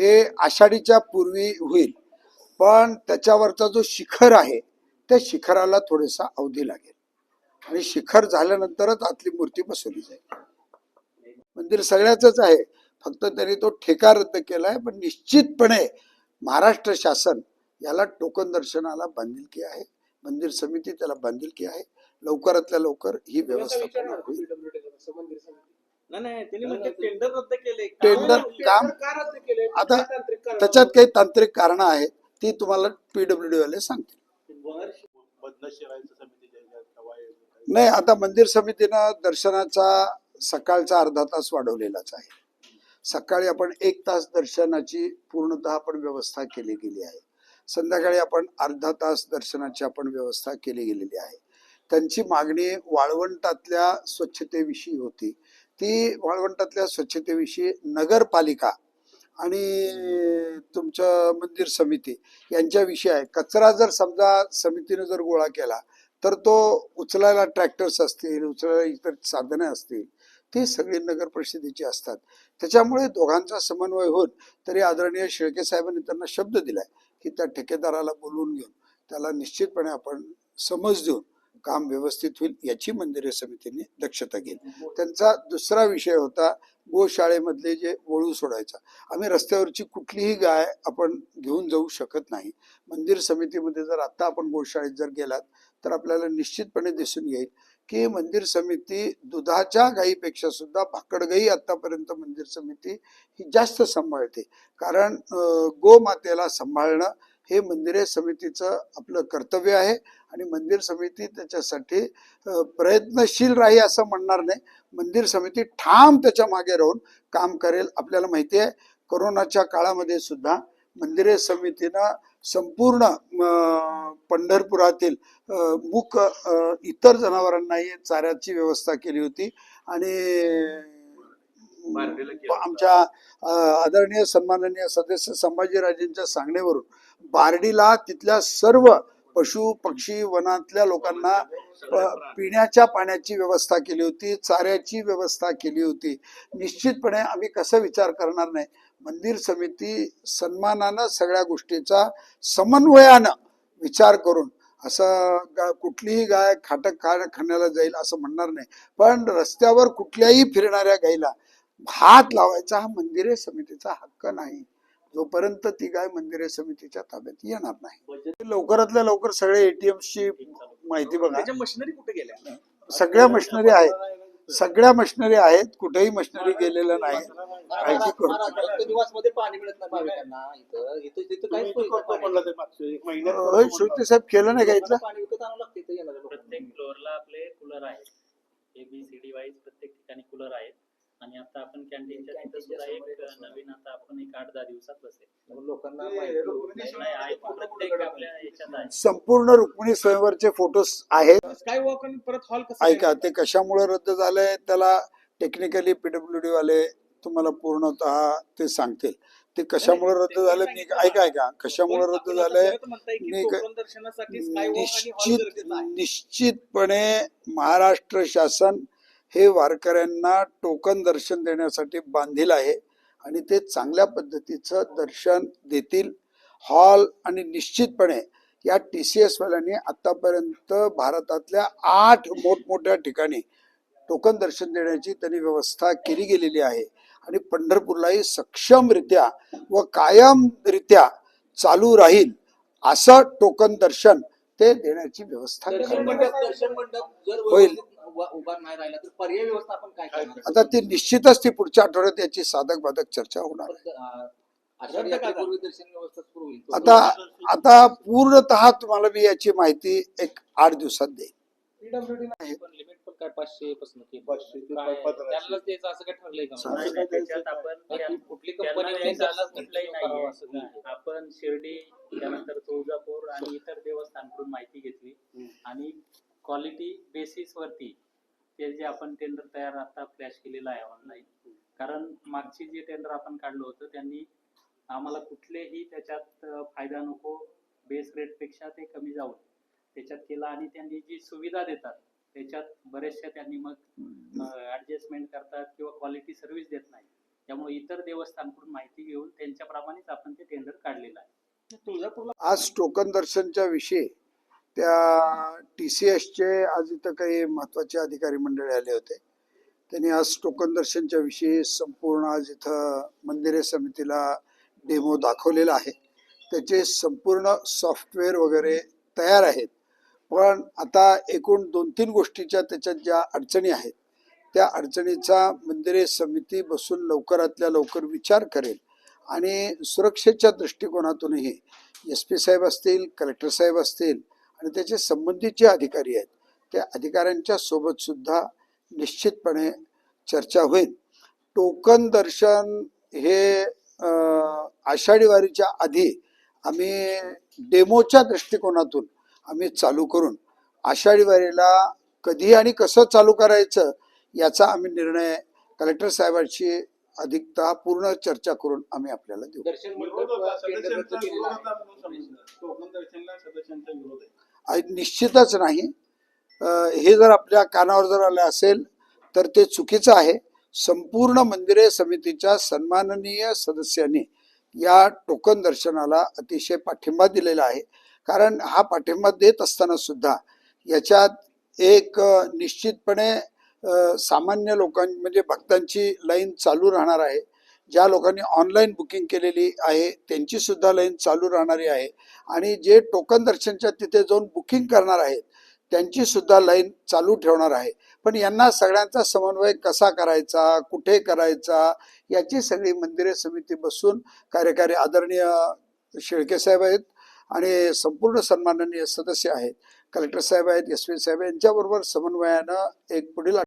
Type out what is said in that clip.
हे आषाढीच्या पूर्वी होईल. पण त्याच्यावरचा जो शिखर आहे त्या शिखराला थोडासा अवधी लागेल. आणि शिखर झाल्यानंतरच आतली मूर्ती बसवली जाईल. मंदिर सगळ्याच आहे. फक्त त्यांनी तो ठेका रद्द केलाय पण निश्चितपणे महाराष्ट्र शासन याला टोकन दर्शनाला बांधिलकी आहे. मंदिर समिती त्याला बांधिलकी आहे. लवकरातल्या लवकर ही व्यवस्था होईल. नाही नाही त्यांनी म्हणजे टेंडर रद्द केले. टेंडर काम आता त्याच्यात काही तांत्रिक कारणं आहेत ती तुम्हाला पीडब्ल्यू वाले सांगतील. नाही आता मंदिर समितीनं दर्शनाचा सकाळचा अर्धा तास वाढवलेलाच आहे. सकाळी आपण एक तास दर्शनाची पूर्णतः आपण व्यवस्था केली गेली आहे. संध्याकाळी आपण अर्धा तास दर्शनाची आपण व्यवस्था केली गेलेली आहे. त्यांची मागणी वाळवंटातल्या स्वच्छतेविषयी होती. ती वाळवंटातल्या स्वच्छतेविषयी नगरपालिका आणि तुमचं मंदिर समिती यांच्याविषयी आहे. कचरा जर समजा समितीने जर गोळा केला तर तो उचलायला ट्रॅक्टर्स असतील उचलायला इतर साधने असतील ती सगळी नगर परिषदेची असतात. त्याच्यामुळे दोघांचा समन्वय होत तरी आदरणीय शेळके साहेबांनी त्यांना शब्द दिलाय की त्या ठेकेदाराला बोलवून घेऊन त्याला निश्चितपणे आपण समज देऊन काम व्यवस्थित होईल याची मंदिरे समितीने दक्षता घेईल. त्यांचा दुसरा विषय होता गोशाळेमधले जे वळू सोडायचा. आम्ही रस्त्यावरची कुठलीही गाय आपण घेऊन जाऊ शकत नाही. मंदिर समितीमध्ये जर आता आपण गोशाळेत जर गेलात तर आपल्याला निश्चितपणे दिसून येईल की मंदिर समिती दुधाच्या गायीपेक्षा सुद्धा भाकड गाई आतापर्यंत मंदिर समिती ही जास्त सांभाळते. कारण गोमातेला सांभाळणं हे मंदिरे समितीचं आपलं कर्तव्य आहे आणि मंदिर समिती त्याच्यासाठी प्रयत्नशील राही असं म्हणणार नाही मंदिर समिती ठाम त्याच्यामागे राहून काम करेल आपल्याला माहिती आहे कोरोनाच्या काळामध्ये सुद्धा मंदिरे समितीनं संपूर्ण पंढरपुरातील अं, इतर जनावरांनाही चाऱ्याची व्यवस्था केली होती आणि. आमच्या आदरणीय सन्माननीय सदस्य संभाजीराजेंच्या सांगण्यावरून बारडीला तिथल्या सर्व पशु पक्षी वनातल्या लोकांना पिण्याच्या पाण्याची व्यवस्था केली होती चाऱ्याची व्यवस्था केली होती. निश्चितपणे आम्ही कसा विचार करणार नाही. मंदिर समिती सन्मानानं सगळ्या गोष्टीचा समन्वयानं विचार करून असं गा- कुठलीही गाय खाटक खा खाण्याला जाईल असं म्हणणार नाही. पण रस्त्यावर कुठल्याही फिरणाऱ्या गायीला हात लावायचा हा मंदिरे समितीचा हक्क नाही. जोपर्यंत ती गाय मंदिरे समितीच्या ताब्यात येणार नाही. लवकरातल्या लवकर सगळे ATM ची माहिती बघा. मशिनरी कुठे गेल्या? सगळ्या मशिनरी आहेत. सगळ्या मशिनरी आहेत. कुठेही मशिनरी गेलेलं नाही. काळजी करू. श्रुती साहेब केलं नाही का इथलं. प्रत्येक फ्लोअरला आपले कूलर आहेत. A B C D wise प्रत्येक ठिकाणी कूलर आहेत. आणि आता आपण कॅन्टीनच्या तिथं सुद्धा एक नवीन एक आठ दहा दिवसात बसेल. लोकांना संपूर्ण रुक्मिणी स्वयंवरचे फोटोज आहेत. वॉक आणि परत हॉल कसं ऐका ते कशामुळे रद्द झालंय? त्याला टेक्निकली पीडब्ल्यू डी वाले तुम्हाला पूर्णतः ते सांगतील. ते कशामुळे रद्द झालं? मी ऐका ऐका. कशामुळे रद्द झालंय? निश्चित गरजेचं आहे. निश्चितपणे महाराष्ट्र शासन हे वारकऱ्यांना टोकन दर्शन देण्यासाठी बांधील आहे. आणि ते चांगल्या पद्धतीचं दर्शन देतील. हॉल आणि निश्चितपणे या टी सी एस वाल्यांनी आतापर्यंत भारतातल्या आठ मोठमोठ्या ठिकाणी टोकन दर्शन देण्याची त्यांनी व्यवस्था केली गेलेली आहे. आणि पंढरपूरलाही सक्षमरित्या व कायमरित्या चालू राहील असं टोकन दर्शन ते देण्याची व्यवस्था होईल. व्यवस्थित उभा उभा नाही राहिला तर पर्याय व्यवस्था आपण काय करणार? आता ती निश्चितच ती पुढच्या आठवड्यात याची साधक बाधक चर्चा होणार आहे. पण, अं, आषाढी यात्रेपूर्वी दर्शन व्यवस्था सुरू होईल. आता आता पूर्णतः तुम्हाला मी याची माहिती एक आठ दिवसात देईन. पीडब्ल्यूडी पण लिमिट पण काय पाचशे पासून पाचशे ते काय पंधराशे. त्यांनाच द्यायचं असं काय ठरलंय का. नाही, नाही, त्याच्यात आपण कुठली त्यांना कंपनी कुठलंही नाहीये. असं? आपण शिर्डी त्यानंतर तुळजापूर आणि इतर देवस्थानकडून माहिती घेतली हम्म. आणि क्वालिटी बेसिस वरती ते जे आपण टेंडर तयार आता फ्लॅश केलेलं आहे ऑनलाईन कारण मागची जे टेंडर आपण काढलं होतं त्यांनी आम्हाला कुठलेही त्याच्यात अं, फायदा नको बेस रेटपेक्षा ते कमी जाऊन त्याच्यात केलं आणि त्यांनी जी सुविधा देतात त्याच्यात बरेचशा त्यांनी मग ऍडजस्टमेंट करतात किंवा क्वालिटी सर्व्हिस देत नाही. त्यामुळे इतर देवस्थानकडून माहिती घेऊन त्यांच्याप्रमाणेच आपण ते टेंडर काढलेलं आहे. तुळजापूरला आज टोकन दर्शनच्या विषयी त्या टी सी एसचे आज इथं काही महत्त्वाचे अधिकारी मंडळी आले होते. त्यांनी आज टोकन दर्शनच्या विषयी संपूर्ण आज इथं मंदिरे समितीला डेमो दाखवलेला आहे. त्याचे संपूर्ण सॉफ्टवेअर वगैरे तयार आहेत. पण आता एकूण दोन तीन गोष्टीच्या त्याच्यात ज्या अडचणी आहेत त्या अडचणीचा मंदिरे समिती बसून लवकरातल्या लवकर विचार करेल आणि सुरक्षेच्या दृष्टिकोनातूनही एस पी साहेब असतील कलेक्टर साहेब असतील आणि त्याचे संबंधित जे अधिकारी आहेत त्या अधिकाऱ्यांच्या सोबत सुद्धा निश्चितपणे चर्चा होईल. टोकन दर्शन हे आषाढी वारीच्या आधी आम्ही डेमोच्या दृष्टिकोनातून आम्ही चालू करून आषाढी वारीला कधी आणि कसं चालू करायचं याचा आम्ही निर्णय कलेक्टर साहेबांशी अधिकता पूर्ण चर्चा करून आम्ही आपल्याला देऊ. निश्चितच नाही. हे जर आपल्या कानावर जर आलं असेल तर ते चुकीचं आहे. संपूर्ण मंदिरे समितीच्या सन्माननीय सदस्यांनी या टोकन दर्शनाला अतिशय पाठिंबा दिलेला आहे. कारण हा पाठिंबा देत असताना सुद्धा याच्यात एक निश्चितपणे सामान्य लोकां म्हणजे भक्तांची लाईन चालू राहणार आहे. ज्या लोकांनी ऑनलाईन बुकिंग केलेली आहे त्यांची सुद्धा लाईन चालू राहणारी आहे. आणि जे टोकन दर्शनच्या तिथे जाऊन बुकिंग करणार आहेत त्यांची सुद्धा लाईन चालू ठेवणार आहे. पण यांना सगळ्यांचा समन्वय कसा करायचा कुठे करायचा याची सगळी मंदिरे समिती बसून कार्यकारी आदरणीय शेळके साहेब आहेत आणि संपूर्ण सन्माननीय सदस्य आहेत. कलेक्टर साहेब आहेत एस पी साहेब यांच्याबरोबर समन्वयानं एक पुढील